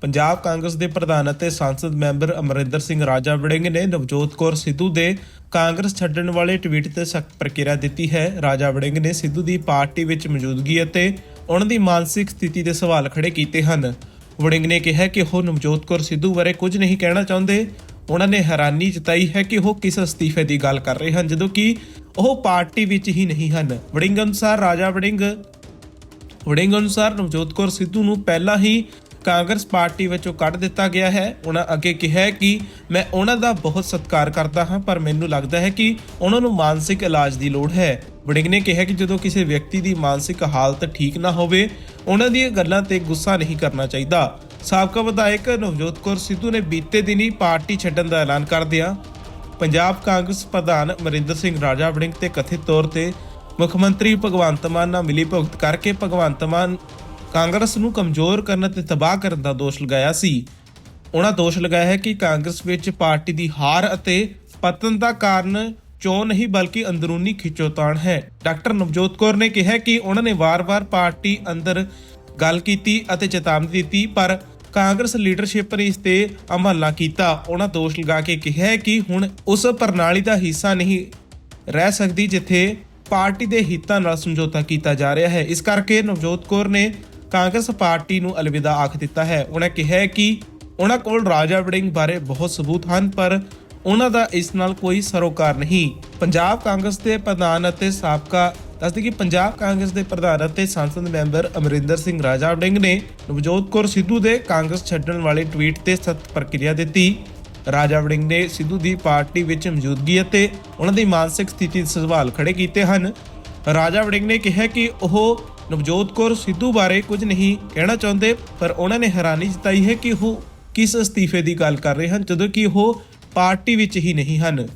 ਪੰਜਾਬ ਕਾਂਗਰਸ ਦੇ ਪ੍ਰਧਾਨ ਅਤੇ ਸੰਸਦ ਮੈਂਬਰ ਅਮਰਿੰਦਰ ਸਿੰਘ ਰਾਜਾ ਵੜਿੰਗ ਨੇ ਨਵਜੋਤ ਕੌਰ ਸਿੱਧੂ ਦੇ ਕਾਂਗਰਸ ਛੱਡਣ ਵਾਲੇ ਟਵੀਟ ਤੇ ਸਖਤ ਪ੍ਰਕਿਰਿਆ ਦਿੱਤੀ ਹੈ। ਰਾਜਾ ਵੜਿੰਗ ਨੇ ਸਿੱਧੂ ਦੀ ਪਾਰਟੀ ਵਿੱਚ ਮੌਜੂਦਗੀ ਅਤੇ ਉਹਨਾਂ ਦੀ ਮਾਨਸਿਕ ਸਥਿਤੀ ਦੇ ਸਵਾਲ ਖੜੇ ਕੀਤੇ ਹਨ। ਵੜਿੰਗ ਨੇ ਕਿਹਾ ਕਿ ਉਹ ਨਵਜੋਤ ਕੌਰ ਸਿੱਧੂ ਬਾਰੇ ਕੁਝ ਨਹੀਂ ਕਹਿਣਾ ਚਾਹੁੰਦੇ। ਉਹਨਾਂ ਨੇ ਹੈਰਾਨੀ ਜਤਾਈ ਹੈ ਕਿ ਉਹ ਕਿਸ ਅਸਤੀਫੇ ਦੀ ਗੱਲ ਕਰ ਰਹੇ ਹਨ, ਜਦੋਂ ਕਿ ਉਹ ਪਾਰਟੀ ਵਿੱਚ ਹੀ ਨਹੀਂ ਹਨ। ਵੜਿੰਗ ਅਨੁਸਾਰ ਰਾਜਾ ਵੜਿੰਗ ਵੜਿੰਗ ਅਨੁਸਾਰ ਨਵਜੋਤ ਕੌਰ ਸਿੱਧੂ ਨੂੰ ਪਹਿਲਾਂ ਹੀ ਕਾਂਗਰਸ ਪਾਰਟੀ ਵਿੱਚੋਂ ਕੱਢ ਦਿੱਤਾ ਗਿਆ ਹੈ। ਉਹਨਾਂ ਅੱਗੇ ਕਿਹਾ ਕਿ ਮੈਂ ਉਹਨਾਂ ਦਾ ਬਹੁਤ ਸਤਿਕਾਰ ਕਰਦਾ ਹਾਂ, ਪਰ ਮੈਨੂੰ ਲੱਗਦਾ ਹੈ ਕਿ ਉਹਨਾਂ ਨੂੰ ਮਾਨਸਿਕ ਇਲਾਜ ਦੀ ਲੋੜ ਹੈ। ਵੜਿੰਗ ਨੇ ਕਿਹਾ ਕਿ ਜਦੋਂ ਕਿਸੇ ਵਿਅਕਤੀ ਦੀ ਮਾਨਸਿਕ ਹਾਲਤ ਠੀਕ ਨਾ ਹੋਵੇ ਉਹਨਾਂ ਦੀਆਂ ਗੱਲਾਂ ਤੇ ਗੁੱਸਾ ਨਹੀਂ ਕਰਨਾ ਚਾਹੀਦਾ। ਸਾਬਕਾ ਵਿਧਾਇਕ ਨਵਜੋਤ ਕੌਰ ਸਿੱਧੂ ਨੇ ਬੀਤੇ ਦਿਨੀ ਪਾਰਟੀ ਛੱਡਣ ਦਾ ਐਲਾਨ ਕਰਦਿਆਂ ਪੰਜਾਬ ਕਾਂਗਰਸ ਪ੍ਰਧਾਨ ਅਮਰਿੰਦਰ ਸਿੰਘ ਰਾਜਾ ਵੜਿੰਗ ਤੇ ਕਥਿਤ ਤੌਰ ਤੇ ਮੁੱਖ ਮੰਤਰੀ ਭਗਵੰਤ ਮਾਨ ਨਾਲ ਮਿਲੀ ਭੁਗਤ ਕਰਕੇ ਭਗਵੰਤ ਮਾਨ ਕਾਂਗਰਸ ਨੂੰ ਕਮਜ਼ੋਰ ਕਰਨ ਅਤੇ ਤਬਾਹ ਕਰਨ ਦਾ ਦੋਸ਼ ਲਗਾਇਆ ਸੀ। ਉਹਨਾਂ ਦੋਸ਼ ਲਗਾਇਆ ਹੈ ਕਿ ਕਾਂਗਰਸ ਵਿੱਚ ਪਾਰਟੀ ਦੀ ਹਾਰ ਅਤੇ ਪਤਨ ਦਾ ਕਾਰਨ ਚੋਣ ਨਹੀਂ ਬਲਕਿ ਅੰਦਰੂਨੀ ਖਿੱਚੋਤਾਣ ਹੈ। ਡਾਕਟਰ ਨਵਜੋਤ ਕੌਰ ਨੇ ਕਿਹਾ ਕਿ ਉਹਨਾਂ ਨੇ ਵਾਰ-ਵਾਰ ਪਾਰਟੀ ਅੰਦਰ ਗੱਲ ਕੀਤੀ ਅਤੇ ਚੇਤਾਵਨੀ ਦਿੱਤੀ, ਪਰ ਕਾਂਗਰਸ ਲੀਡਰਸ਼ਿਪ ਨੇ ਇਸ ਤੇ ਅਮਲ ਨਾ ਕੀਤਾ। ਉਹਨਾਂ ਦੋਸ਼ ਲਗਾ ਕੇ ਕਿਹਾ ਕਿ ਹੁਣ ਉਸ ਪ੍ਰਣਾਲੀ ਦਾ ਹਿੱਸਾ ਨਹੀਂ ਰਹਿ ਸਕਦੀ ਜਿੱਥੇ ਪਾਰਟੀ ਦੇ ਹਿੱਤਾਂ ਨਾਲ ਸਮਝੌਤਾ ਕੀਤਾ ਜਾ ਰਿਹਾ ਹੈ। ਇਸ ਕਰਕੇ ਨਵਜੋਤ ਕੌਰ ਨੇ ਕਾਂਗਰਸ ਪਾਰਟੀ ਨੂੰ ਅਲਵਿਦਾ ਆਖ ਦਿੱਤਾ ਹੈ। ਉਹਨਾਂ ਕਿਹਾ ਕਿ ਉਹਨਾਂ ਕੋਲ ਰਾਜਾ ਵੜਿੰਗ ਬਾਰੇ ਬਹੁਤ ਸਬੂਤ ਹਨ, ਪਰ ਉਹਨਾਂ ਦਾ ਇਸ ਨਾਲ ਕੋਈ ਸਰੋਕਾਰ ਨਹੀਂ। ਪੰਜਾਬ ਕਾਂਗਰਸ ਦੇ ਪ੍ਰਧਾਨ ਅਤੇ ਸਾਬਕਾ, ਦੱਸਦੇ ਕਿ ਪੰਜਾਬ ਕਾਂਗਰਸ ਦੇ ਪ੍ਰਧਾਨ ਅਤੇ ਸੰਸਦ ਮੈਂਬਰ ਅਮਰਿੰਦਰ ਸਿੰਘ ਰਾਜਾ ਵੜਿੰਗ ਨੇ ਨਵਜੋਤ ਕੌਰ ਸਿੱਧੂ ਦੇ ਕਾਂਗਰਸ ਛੱਡਣ ਵਾਲੇ ਟਵੀਟ ਤੇ ਸਖਤ ਪ੍ਰਕਿਰਿਆ ਦਿੱਤੀ। ਰਾਜਾ ਵੜਿੰਗ ਨੇ ਸਿੱਧੂ ਦੀ ਪਾਰਟੀ ਵਿੱਚ ਮੌਜੂਦਗੀ ਅਤੇ ਉਹਨਾਂ ਦੀ ਮਾਨਸਿਕ ਸਥਿਤੀ ਦੇ ਸਵਾਲ ਖੜੇ ਕੀਤੇ ਹਨ। ਰਾਜਾ ਵੜਿੰਗ ਨੇ ਕਿਹਾ ਕਿ ਉਹ ਨਵਜੋਤ ਕੌਰ ਸਿੱਧੂ ਬਾਰੇ ਕੁਝ ਨਹੀਂ ਕਹਿਣਾ ਚਾਹੁੰਦੇ, ਪਰ ਉਹਨਾਂ ਨੇ ਹੈਰਾਨੀ ਜਤਾਈ ਹੈ ਕਿ ਉਹ ਕਿਸ ਅਸਤੀਫੇ ਦੀ ਗੱਲ ਕਰ ਰਹੇ ਹਨ, ਜਦੋਂ ਕਿ ਉਹ ਪਾਰਟੀ ਵਿੱਚ ਹੀ ਨਹੀਂ ਹਨ।